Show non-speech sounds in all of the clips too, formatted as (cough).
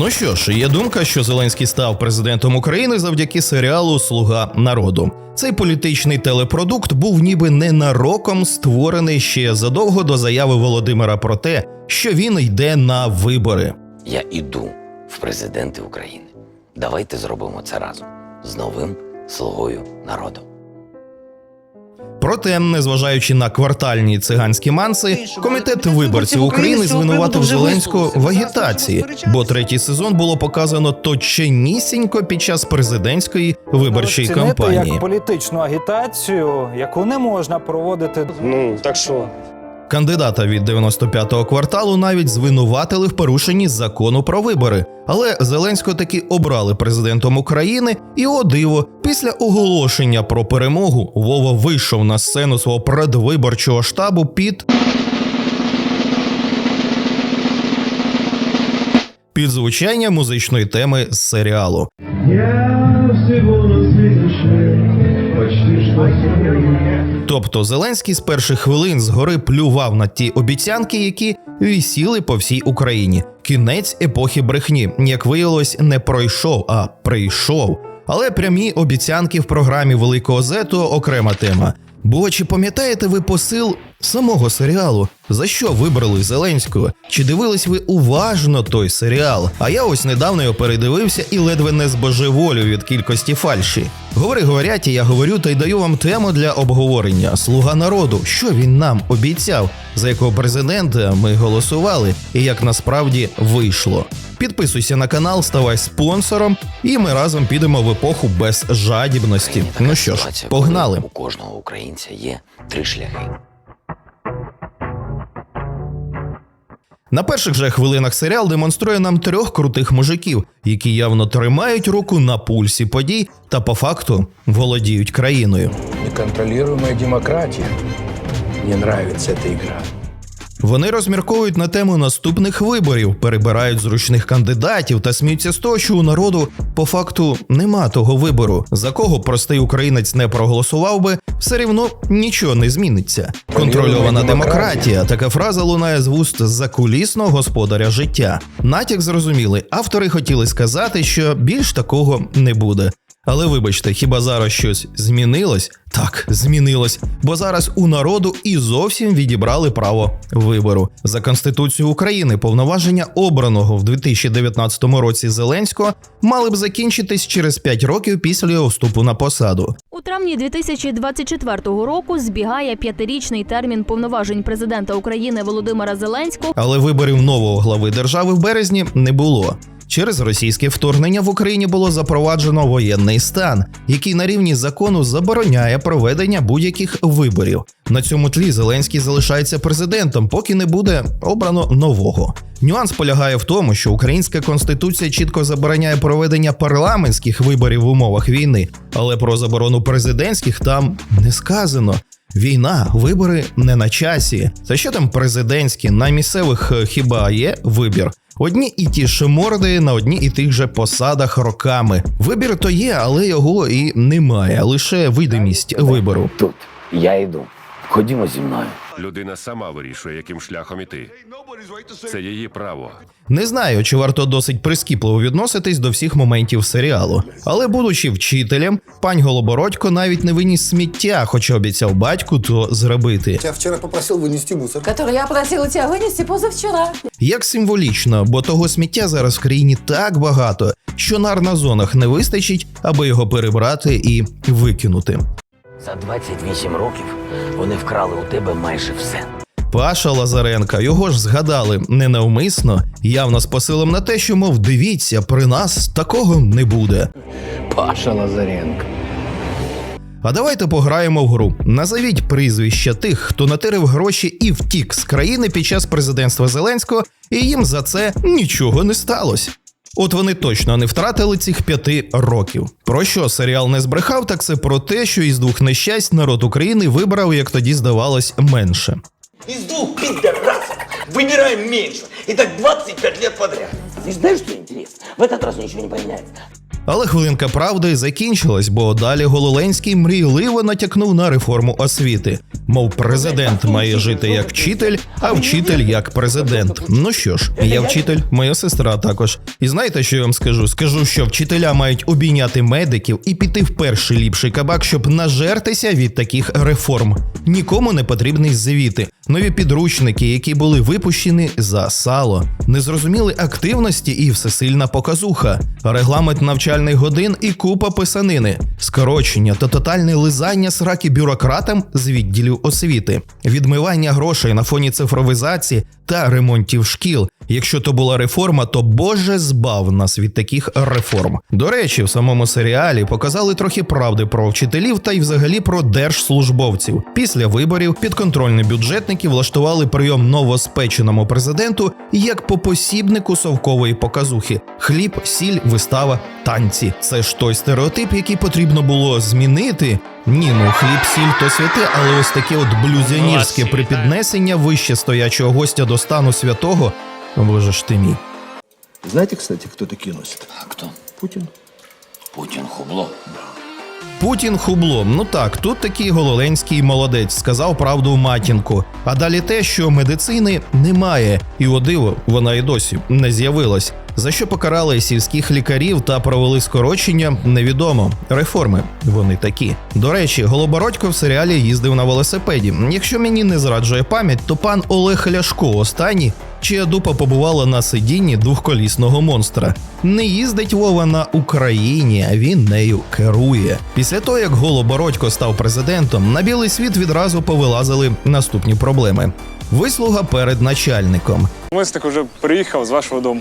Ну що ж, є думка, що Зеленський став президентом України завдяки серіалу Слуга народу. Цей політичний телепродукт був ніби ненароком створений ще задовго до заяви Володимира про те, що він йде на вибори. Я іду в президенти України. Давайте зробимо це разом з новим слугою народу. Проте, незважаючи на квартальні циганські манси, комітет виборців України звинуватив Зеленського в агітації, бо третій сезон було показано точнісінько під час президентської виборчої кампанії. як політичну агітацію, яку не можна проводити. Ну, так що? Кандидата від 95-го кварталу навіть звинуватили в порушенні закону про вибори. Але Зеленського таки обрали президентом України, і о диво, після оголошення про перемогу Вова вийшов на сцену свого предвиборчого штабу під. Під звучання музичної теми з серіалу. Я всего на свете Тобто Зеленський з перших хвилин згори плював на ті обіцянки, які вісіли по всій Україні. Кінець епохи брехні, як виявилось, не пройшов, а прийшов. Але прямі обіцянки в програмі Великого Зету окрема тема. Бо чи пам'ятаєте ви посил самого серіалу? За що вибрали Зеленського? Чи дивились ви уважно той серіал? А я ось недавно його передивився і ледве не збожеволю від кількості фальші. Говори, говорять, і я говорю та й даю вам тему для обговорення. Слуга народу, що він нам обіцяв, за якого президента ми голосували, і як насправді вийшло. Підписуйся на канал, ставай спонсором, і ми разом підемо в епоху без жадібності. Ну що ж, погнали. У кожного українця є три шляхи. На перших же хвилинах серіал демонструє нам трьох крутих мужиків, які явно тримають руку на пульсі подій та по факту володіють країною. Неконтролируемая демократия. Мне нравится эта игра. Вони розмірковують на тему наступних виборів, перебирають зручних кандидатів та сміються з того, що у народу по факту нема того вибору. За кого простий українець не проголосував би, все рівно нічого не зміниться. Контрольована демократія. Така фраза лунає з вуст закулісного господаря життя. Натяк зрозуміли, автори хотіли сказати, що більш такого не буде. Але вибачте, хіба зараз щось змінилось? Так, змінилось, бо зараз у народу і зовсім відібрали право вибору. За Конституцією України повноваження обраного в 2019 році Зеленського мали б закінчитись через 5 років після його вступу на посаду. Травні 2024 року збігає п'ятирічний термін повноважень президента України Володимира Зеленського. Але виборів нового глави держави в березні не було. Через російське вторгнення в Україні було запроваджено воєнний стан, який на рівні закону забороняє проведення будь-яких виборів. На цьому тлі Зеленський залишається президентом, поки не буде обрано нового. Нюанс полягає в тому, що українська конституція чітко забороняє проведення парламентських виборів в умовах війни, але про заборону президентських там не сказано. Війна, вибори не на часі. Та що там президентські? На місцевих е, хіба є вибір? Одні і ті ж морди на одні і тих же посадах роками. Вибір то є, але його і немає, лише видимість вибору. Тут я йду. Ходімо зі мною. Людина сама вирішує, яким шляхом іти. Це її право. Не знаю, чи варто досить прискіпливо відноситись до всіх моментів серіалу. Але, будучи вчителем, пань Голобородько навіть не виніс сміття, хоча обіцяв батьку то зробити. Я вчера попросил вынести мусор. который я просила тебя вынести позавчера. Як символічно, бо того сміття зараз в країні так багато, що нар на зонах не вистачить, аби його перебрати і викинути. За 28 років вони вкрали у тебе майже все. Паша Лазаренка його ж згадали ненавмисно, явно з посилом на те, що, мов, дивіться, при нас такого не буде. Паша Лазаренко. А давайте пограємо в гру. Назовіть прізвища тих, хто натирив гроші і втік з країни під час президентства Зеленського, і їм за це нічого не сталося. От вони точно не втратили цих п'яти років. Про що серіал не збрехав, так це про те, що із двох нещасть народ України вибрав, як тоді здавалось, менше. Из двух пидорасов выбираем меньше. И так 25 лет подряд. Ты знаешь, что интересно? В этот раз ничего не поменяется. Але хвилинка правди закінчилась, бо далі Гололенський мрійливо натякнув на реформу освіти. Мов президент має жити як вчитель, а вчитель як президент. Ну що ж, я вчитель, моя сестра також. І знаєте, що я вам скажу? Скажу, що вчителя мають обійняти медиків і піти в перший ліпший кабак, щоб нажертися від таких реформ. Нікому не потрібні звіти, нові підручники, які були випущені за сало, незрозуміли активності і всесильна показуха, регламент навчальних годин і купа писанини, скорочення та тотальне лизання сраки бюрократам з відділів освіти, відмивання грошей на фоні цифровізації та ремонтів шкіл. Якщо то була реформа, то Боже збав нас від таких реформ. До речі, в самому серіалі показали трохи правди про вчителів та й взагалі про держслужбовців. Після виборів підконтрольні бюджетники влаштували прийом новоспеченому президенту як по посібнику совкової показухи: хліб, сіль, вистава, танці. Це ж той стереотип, який потрібно було змінити. Ні, ну хліб, сіль то святе, але ось таке от блюзянірське припіднесення вище стоячого гостя до стану святого. Боже ж ти мій. Знаете, кстати, кто такие носит? А хто? Путин. Путін хубло. Путін хублом. Ну так, тут такий гололенський молодець сказав правду в матінку. А далі те, що медицини немає, і о диво, вона і досі не з'явилась. За що покарали сільських лікарів та провели скорочення, невідомо. Реформи вони такі. До речі, Голобородько в серіалі їздив на велосипеді. Якщо мені не зраджує пам'ять, то пан Олег Ляшко останній, чия дупа побувала на сидінні двохколісного монстра. Не їздить Вова на Україні, а він нею керує. Після того, як Голобородько став президентом, на білий світ відразу повилазили наступні проблеми. Вислуга перед начальником. Мостик уже приїхав з вашого дому.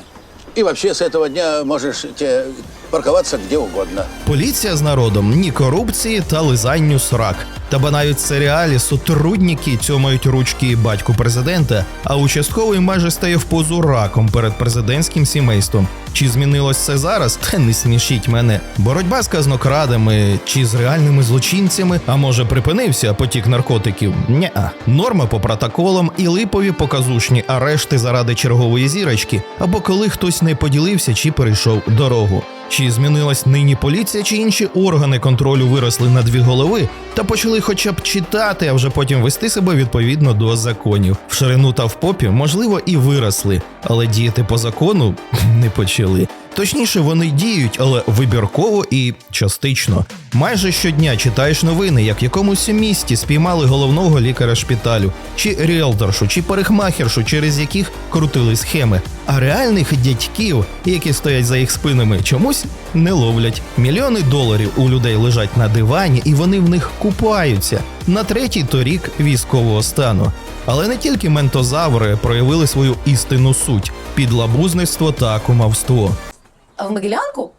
И вообще с этого дня можешь те, парковаться где угодно. Поліція з народом ні корупції та лизанню срак. Та навіть в серіалі сотрудники цьомають ручки батьку президента, а участковий майже стає в позу раком перед президентським сімейством. Чи змінилось це зараз? Та не смішіть мене. Боротьба з казнокрадами чи з реальними злочинцями, а може припинився потік наркотиків? Ня. Норма по протоколам і липові показушні арешти заради чергової зірочки, або коли хтось не поділився чи перейшов дорогу. Чи змінилась нині поліція, чи інші органи контролю виросли на дві голови та почали хоча б читати, а вже потім вести себе відповідно до законів. В ширину та в попі, можливо, і виросли, але діяти по закону не почали. Точніше, вони діють, але вибірково і частично. Майже щодня читаєш новини, як якомусь місті спіймали головного лікаря шпиталю, чи ріелторшу, чи парикмахершу, через яких крутили схеми. А реальних дядьків, які стоять за їх спинами, чомусь не ловлять. Мільйони доларів у людей лежать на дивані, і вони в них купаються на третій торік військового стану. Але не тільки ментозаври проявили свою істинну суть підлабузництво та кумовство. А в Могилянку?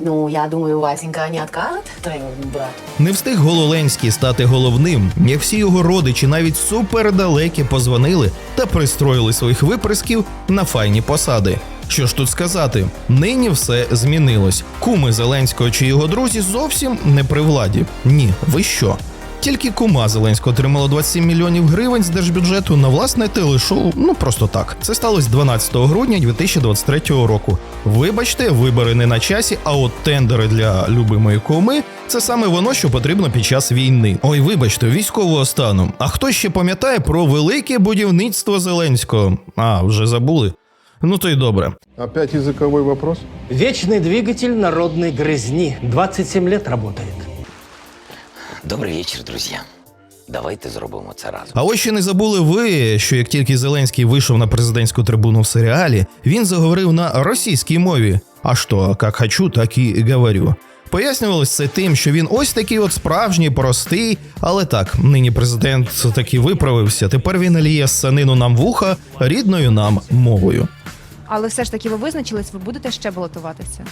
Ну, я думаю, Васенька не откажет твоему брату. Не встиг Гололенський стати головним, як всі його родичі, навіть супердалекі, позвонили та пристроїли своїх виприсків на файні посади. Що ж тут сказати? Нині все змінилось. Куми Зеленського чи його друзі зовсім не при владі. Ні, ви що? Тільки кума Зеленського отримала 27 мільйонів гривень з держбюджету на власне телешоу. Ну просто так. Це сталося 12 грудня 2023 року. Вибачте, вибори не на часі, а от тендери для любимої куми це саме воно, що потрібно під час війни. Ой, вибачте, військового стану. А хто ще пам'ятає про велике будівництво Зеленського? А, вже забули. Ну то й добре. Опять языковой вопрос? Вечный двигатель народной грызни. 27 лет работает. Добрий вечір, друзі. Давайте зробимо це разом. А ось ще не забули ви, що як тільки Зеленський вийшов на президентську трибуну в серіалі, він заговорив на російській мові. А що, як хочу, так і говорю. Пояснювалось це тим, що він ось такий от справжній, простий, але так, нині президент таки виправився. Тепер він ліє санину нам вуха рідною нам мовою. Але все ж таки ви визначились, ви будете ще балотуватися.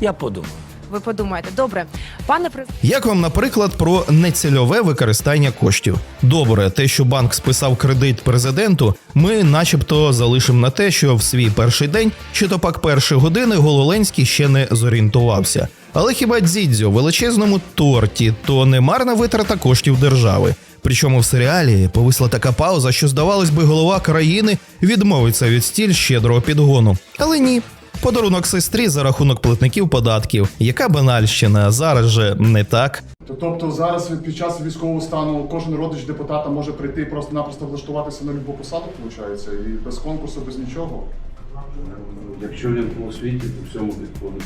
Я подумаю. Ви подумаєте, добре, пане президенте. Як вам, наприклад, про нецільове використання коштів? Добре, те, що банк списав кредит президенту, ми, начебто, залишимо на те, що в свій перший день чи то пак перші години Гололенський ще не зорієнтувався. Але хіба дзідзьо в величезному торті то не марна витрата коштів держави? Причому в серіалі повисла така пауза, що здавалось би, голова країни відмовиться від стіль щедрого підгону. Але ні. Подарунок сестрі за рахунок платників податків. Яка банальщина зараз же не так. Тобто зараз під час військового стану кожен родич депутата може прийти і просто-напросто влаштуватися на любу посаду, виходить, і без конкурсу, без нічого. Якщо він по освіті, то всьому підходить.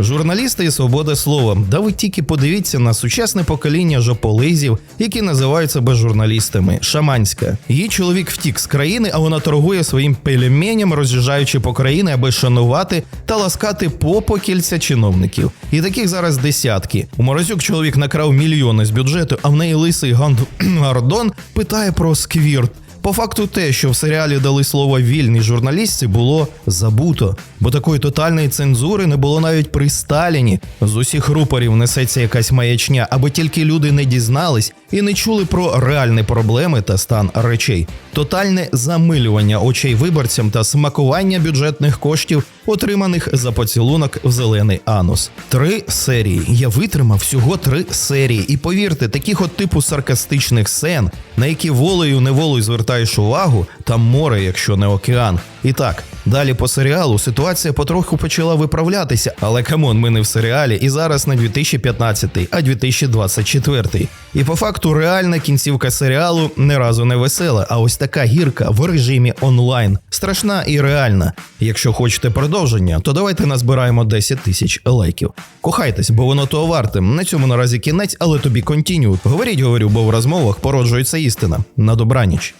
Журналісти і свобода слова. Да ви тільки подивіться на сучасне покоління жополизів, які називають себе журналістами. Шаманська. Її чоловік втік з країни, а вона торгує своїм пельменям, роз'їжджаючи по країні, аби шанувати та ласкати попокільця чиновників. І таких зараз десятки. У Морозюк чоловік накрав мільйони з бюджету, а в неї лисий Ганд... (clears throat) Гардон питає про сквірт. По факту те, що в серіалі дали слово вільній журналістці, було забуто, бо такої тотальної цензури не було навіть при Сталіні. З усіх рупорів несеться якась маячня, аби тільки люди не дізнались і не чули про реальні проблеми та стан речей. Тотальне замилювання очей виборцям та смакування бюджетних коштів, отриманих за поцілунок в зелений анус. Три серії. Я витримав всього три серії. І повірте, таких от типу саркастичних сцен, на які волею неволею звертаєш увагу, там море, якщо не океан. І так, далі по серіалу ситуація потроху почала виправлятися, але камон, ми не в серіалі, і зараз не 2015, а 2024. І по факту реальна кінцівка серіалу не разу не весела, а ось така гірка в режимі онлайн. Страшна і реальна. Якщо хочете продовження, то давайте назбираємо 10 тисяч лайків. Кохайтесь, бо воно того варте. На цьому наразі кінець, але тобі континю. Говоріть, говорю, бо в розмовах породжується істина. На добраніч.